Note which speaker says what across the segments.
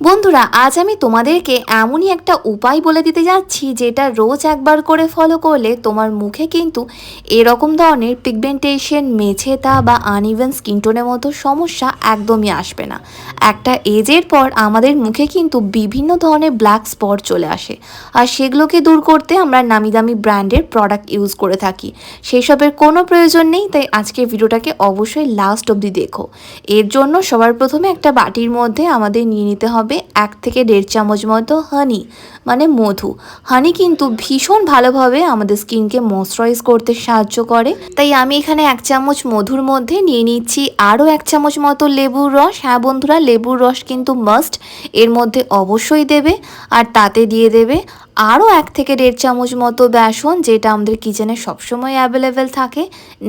Speaker 1: বন্ধুরা, আজ আমি তোমাদেরকে এমনই একটা উপায় বলে দিতে যাচ্ছি, যেটা রোজ একবার করে ফলো করলে তোমার মুখে কিন্তু এরকম ধরনের পিগমেন্টেশন মেছেতা বা আনইভেন স্কিন টোনের মতো সমস্যা একদমই আসবে না। একটা এজের পর আমাদের মুখে কিন্তু বিভিন্ন ধরনের ব্ল্যাক স্পট চলে আসে, আর সেগুলোকে দূর করতে আমরা নামি দামি ব্র্যান্ডের প্রোডাক্ট ইউজ করে থাকি। সেসবের কোনো প্রয়োজন নেই, তাই আজকের ভিডিওটাকে অবশ্যই লাস্ট অবধি দেখো। এর জন্য সবার প্রথমে একটা বাটির মধ্যে আমাদের নিয়ে নিতে হবে এক থেকে দেড় চামচ মতো হানি মানে মধু। হানি কিন্তু ভীষণ ভালোভাবে আমাদের স্কিনকে ময়শ্চারাইজ করতে সাহায্য করে। তাই আমি এখানে এক চামচ মধুর মধ্যে নিয়ে নিচ্ছি আরও এক চামচ মতো লেবুর রস। হ্যাঁ বন্ধুরা, লেবুর রস কিন্তু মাস্ট এর মধ্যে অবশ্যই দেবে। আর তাতে দিয়ে দেবে আরও এক থেকে দেড় চামচ মতো বেসন, যেটা আমাদের কিচেনে সবসময় অ্যাভেলেবেল থাকে।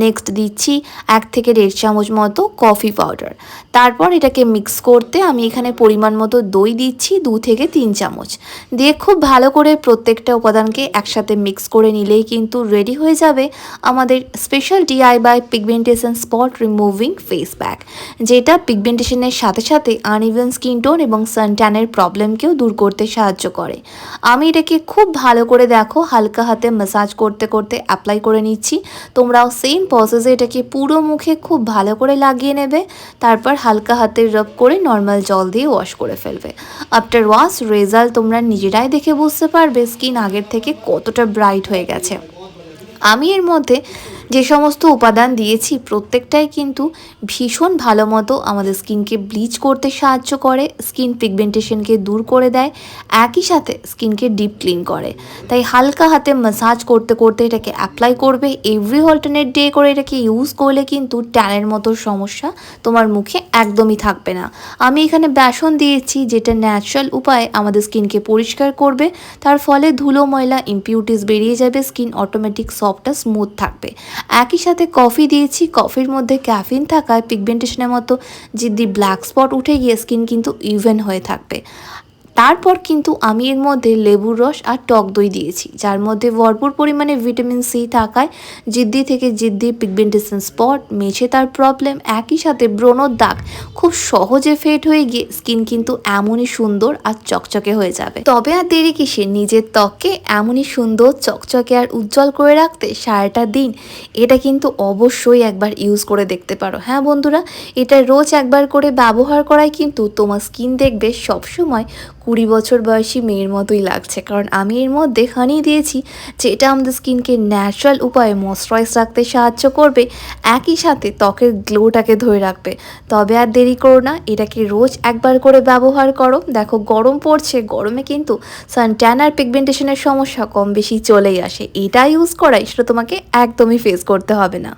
Speaker 1: নেক্সট দিচ্ছি এক থেকে দেড় চামচ মতো কফি পাউডার তারপর এটাকে মিক্স করতে আমি এখানে পরিমাণ মতো দই দিচ্ছি, দু থেকে তিন চামচ। দিয়ে খুব ভালো করে প্রত্যেকটা উপাদানকে একসাথে মিক্স করে নিলেই কিন্তু রেডি হয়ে যাবে আমাদের special DIY pigmentation spot removing face pack যেটা পিগমেন্টেশনের সাথে সাথে আনইভেন স্কিন টোন এবং সানট্যানের প্রবলেমকেও দূর করতে সাহায্য করে। আমি এটাকে খুব ভালো করে দেখো, হালকা হাতে ম্যাসাজ করতে করতে অ্যাপ্লাই করে নিচ্ছি। তোমরাও সেম প্রসেসে এটাকে পুরো মুখে খুব ভালো করে লাগিয়ে নেবে, তারপর হালকা হাতে রব করে নর্মাল জল দিয়ে ওয়াশ করে ফেলবে। আফটার ওয়াশ রেজাল্ট তোমরা নিজেরাই দেখে বুঝতে পারবে স্কিন আগের থেকে কতটা ব্রাইট হয়ে গেছে। আমি এর মধ্যে যে সমস্ত উপাদান দিয়েছি, প্রত্যেকটাই কিন্তু ভীষণ ভালো মতো আমাদের স্কিনকে ব্লিচ করতে সাহায্য করে, স্কিন পিগমেন্টেশনকে দূর করে দেয়, একই সাথে স্কিনকে ডিপ ক্লিন করে। তাই হালকা হাতে ম্যাসাজ করতে করতে এটাকে অ্যাপ্লাই করবে এভরি অল্টারনেট ডে করে এটাকে ইউজ করলে কিন্তু ট্যানের মতো সমস্যা তোমার মুখে একদমই থাকবে না। আমি এখানে বেসন দিয়েছি, যেটা ন্যাচারাল উপায়ে আমাদের স্কিনকে পরিষ্কার করবে, তার ফলে ধুলো, ময়লা ইম্পিউটিস বেরিয়ে যাবে, স্কিন অটোমেটিক সফটটা স্মুথ থাকবে। একই সাথে কফি দিয়েছি। কফির মধ্যে ক্যাফিন থাকায় পিগমেন্টেশনের মতো যদি ব্ল্যাক স্পট উঠে গিয়ে স্কিন কিন্তু ইভেন হয়ে থাকবে। তারপর কিন্তু আমি এর মধ্যে লেবুর রস আর টক দই দিয়েছি, যার মধ্যে ভরপুর পরিমাণে ভিটামিন সি থাকায় জিদ্দি থেকে জিদ্দি পিগমেন্টেশন স্পট মেছে তার প্রবলেম একই সাথে ব্রণর দাগ, খুব সহজে ফেড হয়ে গিয়ে স্কিন কিন্তু এমনই সুন্দর আর চকচকে হয়ে যাবে। তবে আর দেরি কিসে নিজের ত্বককে এমনই সুন্দর, চকচকে আর উজ্জ্বল করে রাখতে সারাটা দিন এটা কিন্তু অবশ্যই একবার ইউজ করে দেখতে পারো। হ্যাঁ বন্ধুরা, এটা রোজ একবার করে ব্যবহার করায় কিন্তু তোমার স্কিন দেখবে সবসময় কুড়ি বছর বয়সী মেয়ের মতোই লাগছে। কারণ আমি এর মধ্যে হানি দিয়েছি যেটা আমাদের স্কিনকে ন্যাচারাল উপায়ে ময়শ্চারাইজ রাখতে সাহায্য করবে, একই সাথে ত্বকের গ্লোটাকে ধরে রাখবে। তবে আর দেরি করো না, এটাকে রোজ একবার করে ব্যবহার করো। দেখো গরম পড়ছে, গরমে কিন্তু সানট্যান আর পিগমেন্টেশনের সমস্যা কম বেশি চলেই আসে। এটা ইউজ করাই সেটা তোমাকে একদমই ফেস করতে হবে না।